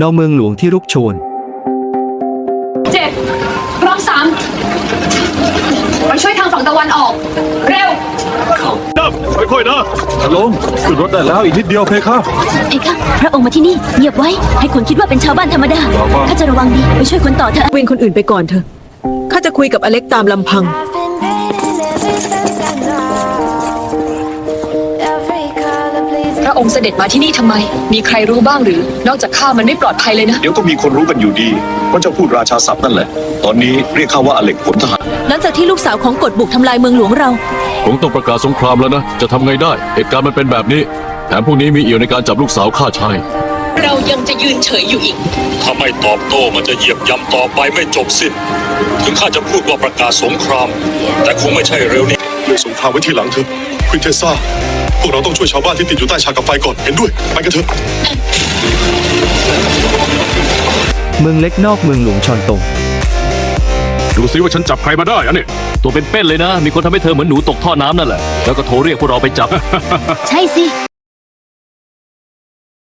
นอเมืองหลวงที่รุกโชน เจ็ดรอบสามไปช่วยทางฝั่งตะวันออก เร็วนับค่อยๆนะท่านลงขึ้นรถได้แล้วอีกนิดเดียวเพคะเพคะพระองค์มาที่นี่เงียบไว้ ให้คนคิดว่าเป็นชาวบ้านธรรมดาครับข้าจะระวังดีไปช่วยคนต่อเถอะวินคนอื่นไปก่อนเถอะข้าจะคุยกับอเล็กตามลำพังพ ระองค์เสด็จมาที่นี่ทำไม มีใครรู้บ้างหรือ นอกจากข้ามันไม่ปลอดภัยเลยนะ เดี๋ยวก็มีคนรู้กันอยู่ดีว่าเจ้าพูดราชาศัพท์นั่นแหละ ตอนนี้เรียกข้าว่าอเล็กผลทหาร หลังจากที่ลูกสาวของกฎบุกทำลายเมืองหลวงเรา คงต้องประกาศสงครามแล้วนะ จะทำไงได้ เหตุการณ์มันเป็นแบบนี้ แถมพวกนี้มีเอี่ยวในการจับลูกสาวข้าชาย เรายังจะยืนเฉยอยู่อีก ถ้าไม่ตอบโต้มันจะเหยียบย่ำต่อไปไม่จบสิ้น ถึงข้าจะพูดว่าประกาศสงคราม แต่คงไม่ใช่เร็วนี้ เรื่องสงครามไว้ทีหลังเถอะพรินเทซ่าพ วกเราต้องช่วยชาวบ้านที่ติดอยู่ใต้ฉากกับไฟก่อนเห็นด้วย ไปกันเถอะเมืองเล็กนอกเมืองหลวงชอนตง ดูซิว่าฉันจับใครมาได้อะเนี่ยตัวเป็นๆเลยนะ มีคนทำให้เธอเหมือนหนูตกท่อน้ำนั่นแหละ แล้วก็โทรเรียกพวกเราไปจับ ใช่สิ